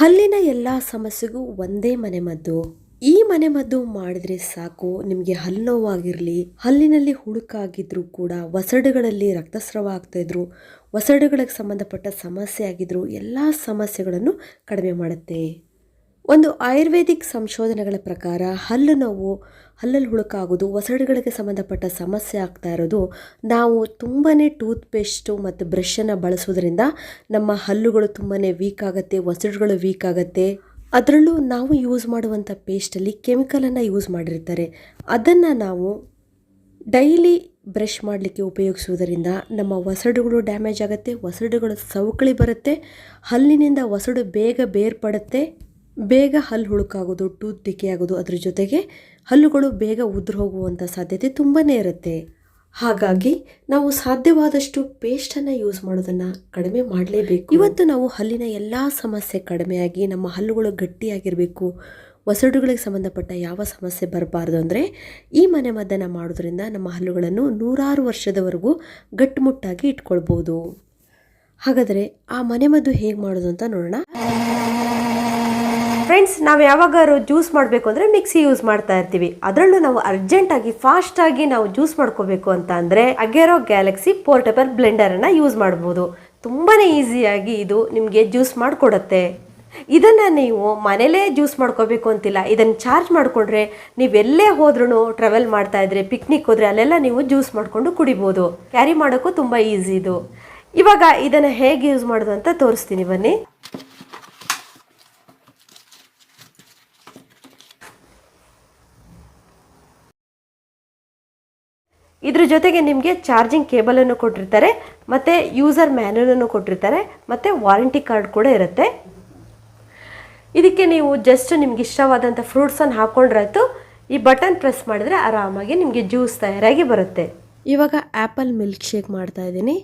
ಹಲ್ಲಿನ ಎಲ್ಲ ಸಮಸ್ಯೆಗೂ ಒಂದೇ ಮನೆಮದ್ದು ಈ ಮನೆಮದ್ದು ಮಾಡಿದ್ರೆ ಸಾಕು, ನಿಮಗೆ ಹಲ್ಲು ನೋವಾಗಿರಲಿ. ಹಲ್ಲಿನಲ್ಲಿ ಹುಡುಕಾಗಿದ್ರು ಕೂಡ ಒಸಡುಗಳಲ್ಲಿ ರಕ್ತಸ್ರಾವ ಆಗ್ತಾಯಿದ್ರು ಒಸಡುಗಳಿಗೆ ಸಂಬಂಧಪಟ್ಟ ಸಮಸ್ಯೆ ಆಗಿದ್ರು, ಎಲ್ಲ ಸಮಸ್ಯೆಗಳನ್ನು ಕಡಿಮೆ ಮಾಡುತ್ತೆ. ಒಂದು ಆಯುರ್ವೇದಿಕ್ ಸಂಶೋಧನೆಗಳ ಪ್ರಕಾರ ಹಲ್ಲು ನೋವು, ಹಲ್ಲಲ್ಲಿ ಹುಳುಕಾಗೋದು ಒಸಡುಗಳಿಗೆ ಸಂಬಂಧಪಟ್ಟ ಸಮಸ್ಯೆ ಆಗ್ತಾ ಇರೋದು ನಾವು ತುಂಬಾ ಟೂತ್ಪೇಸ್ಟು ಮತ್ತು ಬ್ರಷನ್ನು ಬಳಸೋದ್ರಿಂದ ನಮ್ಮ ಹಲ್ಲುಗಳು ತುಂಬಾ ವೀಕ್ ಆಗುತ್ತೆ ಒಸಡುಗಳು ವೀಕ್ ಆಗುತ್ತೆ. ಅದರಲ್ಲೂ ನಾವು ಯೂಸ್ ಮಾಡುವಂಥ ಪೇಸ್ಟಲ್ಲಿ ಕೆಮಿಕಲನ್ನು ಯೂಸ್ ಮಾಡಿರ್ತಾರೆ. ಅದನ್ನು ನಾವು ಡೈಲಿ ಬ್ರಷ್ ಮಾಡಲಿಕ್ಕೆ ಉಪಯೋಗಿಸುವುದರಿಂದ ನಮ್ಮ ಒಸಡುಗಳು ಡ್ಯಾಮೇಜ್ ಆಗುತ್ತೆ ಒಸಡುಗಳು ಸವಕಳಿ ಬರುತ್ತೆ, ಹಲ್ಲಿನಿಂದ ಒಸಡು ಬೇಗ ಬೇರ್ಪಡುತ್ತೆ. ಬೇಗ ಹಲ್ಲು ಹುಳುಕಾಗೋದು, ಟೂತ್ ಆಗೋದು ಅದ್ರ ಜೊತೆಗೆ ಹಲ್ಲುಗಳು ಬೇಗ ಉದುರು ಹೋಗುವಂಥ ಸಾಧ್ಯತೆ ತುಂಬಾ ಇರುತ್ತೆ. ಹಾಗಾಗಿ ನಾವು ಸಾಧ್ಯವಾದಷ್ಟು ಪೇಸ್ಟನ್ನು ಯೂಸ್ ಮಾಡೋದನ್ನು ಕಡಿಮೆ ಮಾಡಲೇಬೇಕು. ಇವತ್ತು ನಾವು ಹಲ್ಲಿನ ಎಲ್ಲ ಸಮಸ್ಯೆ ಕಡಿಮೆಯಾಗಿ, ನಮ್ಮ ಹಲ್ಲುಗಳು ಗಟ್ಟಿಯಾಗಿರಬೇಕು, ಒಸಡುಗಳಿಗೆ ಸಂಬಂಧಪಟ್ಟ ಯಾವ ಸಮಸ್ಯೆ ಬರಬಾರ್ದು ಅಂದರೆ ಈ ಮನೆ ಮದ್ದನ್ನು ಮಾಡೋದ್ರಿಂದ ನಮ್ಮ ಹಲ್ಲುಗಳನ್ನು ನೂರಾರು ವರ್ಷದವರೆಗೂ ಗಟ್ಟುಮುಟ್ಟಾಗಿ ಇಟ್ಕೊಳ್ಬೋದು. ಹಾಗಾದರೆ ಆ ಮನೆಮದ್ದು ಹೇಗೆ ಮಾಡೋದು ಅಂತ ನೋಡೋಣ. ಫ್ರೆಂಡ್ಸ್ ನಾವು ಯಾವಾಗಾದ್ರು ಜ್ಯೂಸ್ ಮಾಡಬೇಕು ಅಂದರೆ ಮಿಕ್ಸಿ ಯೂಸ್ ಮಾಡ್ತಾ ಇರ್ತೀವಿ. ಅದರಲ್ಲೂ ನಾವು ಅರ್ಜೆಂಟಾಗಿ ಫಾಸ್ಟಾಗಿ ನಾವು ಜ್ಯೂಸ್ ಮಾಡ್ಕೋಬೇಕು ಅಂತ ಅಂದರೆ ಅಗೆರೋ ಗ್ಯಾಲಕ್ಸಿ ಪೋರ್ಟಬಲ್ ಬ್ಲೆಂಡರನ್ನು ಯೂಸ್ ಮಾಡ್ಬೋದು. ತುಂಬಾ ಈಸಿಯಾಗಿ ಇದು ನಿಮಗೆ ಜ್ಯೂಸ್ ಮಾಡಿಕೊಡುತ್ತೆ. ಇದನ್ನು ನೀವು ಮನೇಲೇ ಜ್ಯೂಸ್ ಮಾಡ್ಕೋಬೇಕು ಅಂತಿಲ್ಲ. ಇದನ್ನು ಚಾರ್ಜ್ ಮಾಡಿಕೊಂಡ್ರೆ ನೀವೆಲ್ಲೇ ಹೋದ್ರೂ ಟ್ರಾವೆಲ್ ಮಾಡ್ತಾ ಇದ್ರೆ ಪಿಕ್ನಿಕ್ ಹೋದರೆ ಅಲ್ಲೆಲ್ಲ ನೀವು ಜ್ಯೂಸ್ ಮಾಡಿಕೊಂಡು ಕುಡಿಬೋದು. ಕ್ಯಾರಿ ಮಾಡೋಕ್ಕೂ ತುಂಬ ಈಸಿ ಇದು. ಇವಾಗ ಇದನ್ನು ಹೇಗೆ ಯೂಸ್ ಮಾಡೋದು ಅಂತ ತೋರಿಸ್ತೀನಿ ಬನ್ನಿ. ಇದ್ರ ಜೊತೆಗೆ ನಿಮಗೆ ಚಾರ್ಜಿಂಗ್ ಕೇಬಲನ್ನು ಕೊಟ್ಟಿರ್ತಾರೆ, ಮತ್ತು ಯೂಸರ್ ಮ್ಯಾನ್ಯಲನ್ನು ಕೊಟ್ಟಿರ್ತಾರೆ, ಮತ್ತು ವಾರಂಟಿ ಕಾರ್ಡ್ ಕೂಡ ಇರುತ್ತೆ. ಇದಕ್ಕೆ ನೀವು ಜಸ್ಟ್ ನಿಮ್ಗೆ ಇಷ್ಟವಾದಂಥ ಫ್ರೂಟ್ಸನ್ನು ಹಾಕ್ಕೊಂಡ್ರಾಯ್ತು ಈ ಬಟನ್ ಪ್ರೆಸ್ ಮಾಡಿದ್ರೆ ಆರಾಮಾಗಿ ನಿಮಗೆ ಜ್ಯೂಸ್ ತಯಾರಾಗಿ ಬರುತ್ತೆ. ಇವಾಗ ಆ್ಯಪಲ್ ಮಿಲ್ಕ್ ಶೇಕ್ ಮಾಡ್ತಾ ಇದ್ದೀನಿ.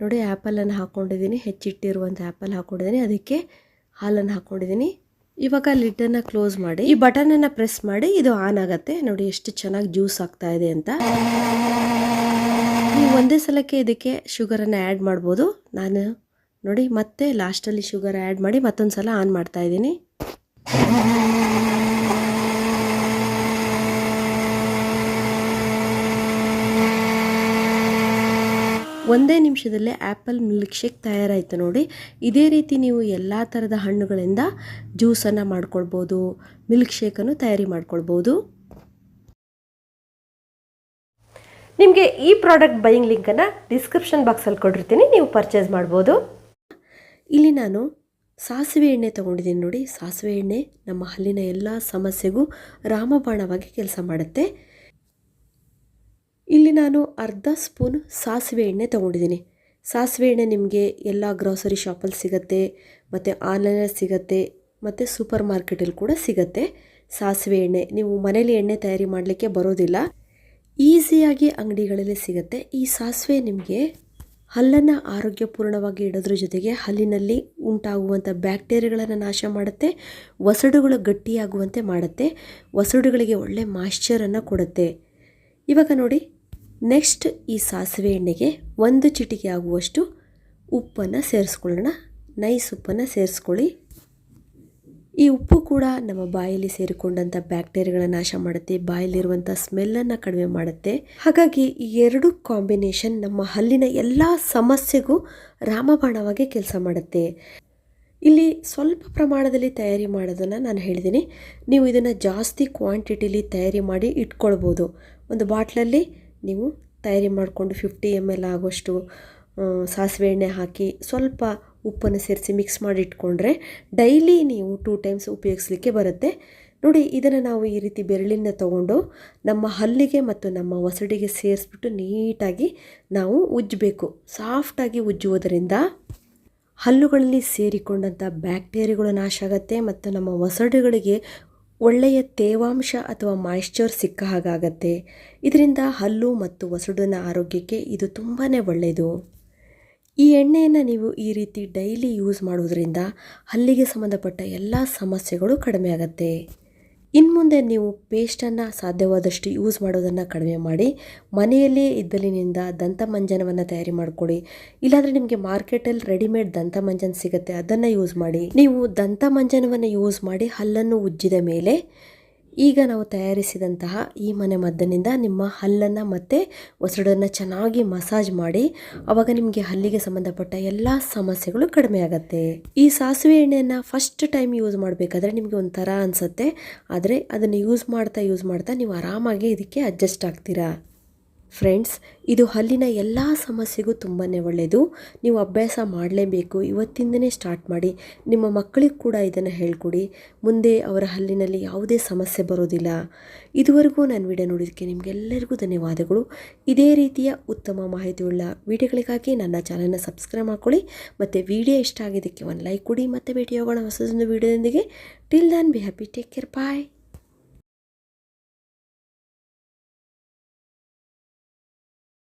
ನೋಡಿ ಆ್ಯಪಲನ್ನು ಹಾಕ್ಕೊಂಡಿದ್ದೀನಿ ಹೆಚ್ಚಿಟ್ಟಿರುವಂಥ ಆ್ಯಪಲ್ ಹಾಕ್ಕೊಂಡಿದ್ದೀನಿ ಅದಕ್ಕೆ ಹಾಲನ್ನು ಹಾಕ್ಕೊಂಡಿದ್ದೀನಿ ಇವಾಗ ಲಿಡ್ಡನ್ನು ಕ್ಲೋಸ್ ಮಾಡಿ, ಈ ಬಟನನ್ನು ಪ್ರೆಸ್ ಮಾಡಿ, ಇದು ಆನ್ ಆಗುತ್ತೆ. ನೋಡಿ ಎಷ್ಟು ಚೆನ್ನಾಗಿ ಜ್ಯೂಸ್ ಆಗ್ತಾ ಇದೆ ಅಂತ. ನೀವು ಒಂದೇ ಸಲಕ್ಕೆ ಇದಕ್ಕೆ ಶುಗರನ್ನು ಆ್ಯಡ್ ಮಾಡ್ಬೋದು. ನಾನು ನೋಡಿ ಮತ್ತೆ ಲಾಸ್ಟಲ್ಲಿ ಶುಗರ್ ಆ್ಯಡ್ ಮಾಡಿ ಮತ್ತೊಂದು ಸಲ ಆನ್ ಮಾಡ್ತಾ ಒಂದೇ ನಿಮಿಷದಲ್ಲೇ ಆ್ಯಪಲ್ ಮಿಲ್ಕ್ ಶೇಕ್ ತಯಾರಾಯಿತು ನೋಡಿ. ಇದೇ ರೀತಿ ನೀವು ಎಲ್ಲ ಥರದ ಹಣ್ಣುಗಳಿಂದ ಜ್ಯೂಸನ್ನು ಮಾಡ್ಕೊಳ್ಬೋದು, ಮಿಲ್ಕ್ ಶೇಕನ್ನು ತಯಾರಿ ಮಾಡ್ಕೊಳ್ಬೋದು. ನಿಮಗೆ ಈ ಪ್ರಾಡಕ್ಟ್ ಬೈಯಿಂಗ್ ಲಿಂಕನ್ನು ಡಿಸ್ಕ್ರಿಪ್ಷನ್ ಬಾಕ್ಸಲ್ಲಿ ಕೊಟ್ಟಿರ್ತೀನಿ ನೀವು ಪರ್ಚೇಸ್ ಮಾಡ್ಬೋದು. ಇಲ್ಲಿ ನಾನು ಸಾಸಿವೆ ಎಣ್ಣೆ ತೊಗೊಂಡಿದ್ದೀನಿ ನೋಡಿ. ಸಾಸಿವೆ ಎಣ್ಣೆ ನಮ್ಮ ಹಲ್ಲಿನ ಎಲ್ಲ ಸಮಸ್ಯೆಗೂ ರಾಮಬಾಣವಾಗಿ ಕೆಲಸ ಮಾಡುತ್ತೆ. ಇಲ್ಲಿ ನಾನು ಅರ್ಧ ಸ್ಪೂನ್ ಸಾಸಿವೆ ಎಣ್ಣೆ ತೊಗೊಂಡಿದ್ದೀನಿ. ಸಾಸಿವೆ ಎಣ್ಣೆ ನಿಮಗೆ ಎಲ್ಲ ಗ್ರಾಸರಿ ಶಾಪಲ್ಲಿ ಸಿಗುತ್ತೆ, ಮತ್ತು ಆನ್ಲೈನಲ್ಲಿ ಸಿಗುತ್ತೆ, ಮತ್ತು ಸೂಪರ್ ಮಾರ್ಕೆಟಲ್ಲಿ ಕೂಡ ಸಿಗುತ್ತೆ. ಸಾಸಿವೆ ಎಣ್ಣೆ, ನೀವು ಮನೇಲಿ ಎಣ್ಣೆ ತಯಾರಿ ಮಾಡಲಿಕ್ಕೆ ಬರೋದಿಲ್ಲ. ಈಸಿಯಾಗಿ ಅಂಗಡಿಗಳಲ್ಲಿ ಸಿಗುತ್ತೆ. ಈ ಸಾಸಿವೆ ನಿಮಗೆ ಹಲ್ಲನ್ನು ಆರೋಗ್ಯಪೂರ್ಣವಾಗಿ ಇಡೋದ್ರ ಜೊತೆಗೆ ಹಲ್ಲಿನಲ್ಲಿ ಉಂಟಾಗುವಂಥ ಬ್ಯಾಕ್ಟೀರಿಯಾಗಳನ್ನು ನಾಶ ಮಾಡುತ್ತೆ, ಒಸಡುಗಳು ಗಟ್ಟಿಯಾಗುವಂತೆ ಮಾಡುತ್ತೆ, ಒಸಡುಗಳಿಗೆ ಒಳ್ಳೆ ಮಾಯ್ಶ್ಚರನ್ನು ಕೊಡುತ್ತೆ. ಇವಾಗ ನೋಡಿ. ನೆಕ್ಸ್ಟ್ ಈ ಸಾಸಿವೆ ಎಣ್ಣೆಗೆ ಒಂದು ಚಿಟಿಕೆ ಆಗುವಷ್ಟು ಉಪ್ಪನ್ನು ಸೇರಿಸ್ಕೊಳ್ಳೋಣ. ನೈಸ್ ಉಪ್ಪನ್ನು ಸೇರಿಸ್ಕೊಳ್ಳಿ. ಈ ಉಪ್ಪು ಕೂಡ ನಮ್ಮ ಬಾಯಲ್ಲಿ ಸೇರಿಕೊಂಡಂಥ ಬ್ಯಾಕ್ಟೀರಿಯಾಗಳ ನಾಶ ಮಾಡುತ್ತೆ, ಬಾಯಲ್ಲಿರುವಂಥ ಸ್ಮೆಲ್ಲನ್ನು ಕಡಿಮೆ ಮಾಡುತ್ತೆ. ಹಾಗಾಗಿ ಈ ಎರಡು ಕಾಂಬಿನೇಷನ್ ನಮ್ಮ ಹಲ್ಲಿನ ಎಲ್ಲ ಸಮಸ್ಯೆಗೂ ರಾಮಬಾಣವಾಗಿ ಕೆಲಸ ಮಾಡುತ್ತೆ. ಇಲ್ಲಿ ಸ್ವಲ್ಪ ಪ್ರಮಾಣದಲ್ಲಿ ತಯಾರಿ ಮಾಡೋದನ್ನು ನಾನು ಹೇಳಿದ್ದೀನಿ. ನೀವು ಇದನ್ನು ಜಾಸ್ತಿ ಕ್ವಾಂಟಿಟಿಲಿ ತಯಾರಿ ಮಾಡಿ ಇಟ್ಕೊಳ್ಬೋದು. ಒಂದು ಬಾಟ್ಲಲ್ಲಿ ನೀವು ತಯಾರಿ ಮಾಡಿಕೊಂಡು ಫಿಫ್ಟಿ ಎಂ ಎಲ್ ಆಗುವಷ್ಟು ಸಾಸಿವೆ ಎಣ್ಣೆ ಹಾಕಿ ಸ್ವಲ್ಪ ಉಪ್ಪನ್ನು ಸೇರಿಸಿ ಮಿಕ್ಸ್ ಮಾಡಿ ಇಟ್ಕೊಂಡ್ರೆ ಡೈಲಿ ನೀವು ಟೂ ಟೈಮ್ಸ್ ಉಪಯೋಗಿಸ್ಲಿಕ್ಕೆ ಬರುತ್ತೆ. ನೋಡಿ, ಇದನ್ನು ನಾವು ಈ ರೀತಿ ಬೆರಳಿನ ತಗೊಂಡು ನಮ್ಮ ಹಲ್ಲಿಗೆ ಮತ್ತು ನಮ್ಮ ಒಸಡಿಗೆ ಸೇರಿಸ್ಬಿಟ್ಟು ನೀಟಾಗಿ ನಾವು ಉಜ್ಜಬೇಕು. ಸಾಫ್ಟಾಗಿ ಉಜ್ಜುವುದರಿಂದ ಹಲ್ಲುಗಳಲ್ಲಿ ಸೇರಿಕೊಂಡಂಥ ಬ್ಯಾಕ್ಟೀರಿಯಾಗಳು ನಾಶ ಆಗುತ್ತೆ ಮತ್ತು ನಮ್ಮ ಒಸಡುಗಳಿಗೆ ಒಳ್ಳೆಯ ತೇವಾಂಶ ಅಥವಾ ಮಾಯಿಶ್ಚರ್ ಸಿಕ್ಕ ಹಾಗಾಗತ್ತೆ. ಇದರಿಂದ ಹಲ್ಲು ಮತ್ತು ಒಸಡಿನ ಆರೋಗ್ಯಕ್ಕೆ ಇದು ತುಂಬಾ ಒಳ್ಳೆಯದು ಈ ಎಣ್ಣೆಯನ್ನು ನೀವು ಈ ರೀತಿ ಡೈಲಿ ಯೂಸ್ ಮಾಡೋದ್ರಿಂದ ಹಲ್ಲಿಗೆ ಸಂಬಂಧಪಟ್ಟ ಎಲ್ಲ ಸಮಸ್ಯೆಗಳು ಕಡಿಮೆ ಆಗುತ್ತೆ. ಇನ್ನು ಮುಂದೆ ನೀವು ಪೇಸ್ಟನ್ನು ಸಾಧ್ಯವಾದಷ್ಟು ಯೂಸ್ ಮಾಡೋದನ್ನು ಕಡಿಮೆ ಮಾಡಿ, ಮನೆಯಲ್ಲೇ ಇದ್ದಲಿನಿಂದ ದಂತಮಂಜನವನ್ನು ತಯಾರಿ ಮಾಡ್ಕೊಳ್ಳಿ ಇಲ್ಲಾಂದರೆ ನಿಮಗೆ ಮಾರ್ಕೆಟಲ್ಲಿ ರೆಡಿಮೇಡ್ ದಂತಮಂಜನ ಸಿಗುತ್ತೆ, ಅದನ್ನು ಯೂಸ್ ಮಾಡಿ. ನೀವು ದಂತಮಂಜನವನ್ನು ಯೂಸ್ ಮಾಡಿ ಹಲ್ಲನ್ನು ಉಜ್ಜಿದ ಮೇಲೆ ಈಗ ನಾವು ತಯಾರಿಸಿದಂತಹ ಈ ಮನೆ ಮದ್ದನಿಂದ ನಿಮ್ಮ ಹಲ್ಲನ್ನು ಮತ್ತು ಒಸಡನ್ನು ಚೆನ್ನಾಗಿ ಮಸಾಜ್ ಮಾಡಿ ಆವಾಗ ನಿಮಗೆ ಹಲ್ಲಿಗೆ ಸಂಬಂಧಪಟ್ಟ ಎಲ್ಲ ಸಮಸ್ಯೆಗಳು ಕಡಿಮೆ ಆಗುತ್ತೆ. ಈ ಸಾಸಿವೆ ಎಣ್ಣೆಯನ್ನು ಫಸ್ಟ್ ಟೈಮ್ ಯೂಸ್ ಮಾಡಬೇಕಾದ್ರೆ ನಿಮಗೆ ಒಂಥರ ಅನಿಸುತ್ತೆ. ಆದರೆ ಅದನ್ನು ಯೂಸ್ ಮಾಡ್ತಾ ಯೂಸ್ ಮಾಡ್ತಾ ನೀವು ಆರಾಮಾಗಿ ಇದಕ್ಕೆ ಅಡ್ಜಸ್ಟ್ ಆಗ್ತೀರಾ? ಫ್ರೆಂಡ್ಸ್ ಇದು ಹಲ್ಲಿನ ಎಲ್ಲ ಸಮಸ್ಯೆಗೂ ತುಂಬಾ ಒಳ್ಳೆಯದು ನೀವು ಅಭ್ಯಾಸ ಮಾಡಲೇಬೇಕು. ಇವತ್ತಿಂದನೇ ಸ್ಟಾರ್ಟ್ ಮಾಡಿ. ನಿಮ್ಮ ಮಕ್ಕಳಿಗೆ ಕೂಡ ಇದನ್ನು ಹೇಳ್ಕೊಡಿ. ಮುಂದೆ ಅವರ ಹಲ್ಲಿನಲ್ಲಿ ಯಾವುದೇ ಸಮಸ್ಯೆ ಬರೋದಿಲ್ಲ. ಇದುವರೆಗೂ ನಾನು ವಿಡಿಯೋ ನೋಡೋದಕ್ಕೆ ನಿಮಗೆಲ್ಲರಿಗೂ ಧನ್ಯವಾದಗಳು. ಇದೇ ರೀತಿಯ ಉತ್ತಮ ಮಾಹಿತಿಯುಳ್ಳ ವಿಡಿಯೋಗಳಿಗಾಗಿ ನನ್ನ ಚಾನಲ್ನ ಸಬ್ಸ್ಕ್ರೈಬ್ ಮಾಡ್ಕೊಳ್ಳಿ. ಮತ್ತು ವಿಡಿಯೋ ಇಷ್ಟ ಆಗಿದ್ದಕ್ಕೆ ಒಂದು ಲೈಕ್ ಕೊಡಿ. ಮತ್ತು ಭೇಟಿ ಹೋಗೋಣ ಹೊಸದೊಂದು ವಿಡಿಯೋದೊಂದಿಗೆ till then be happy take care bye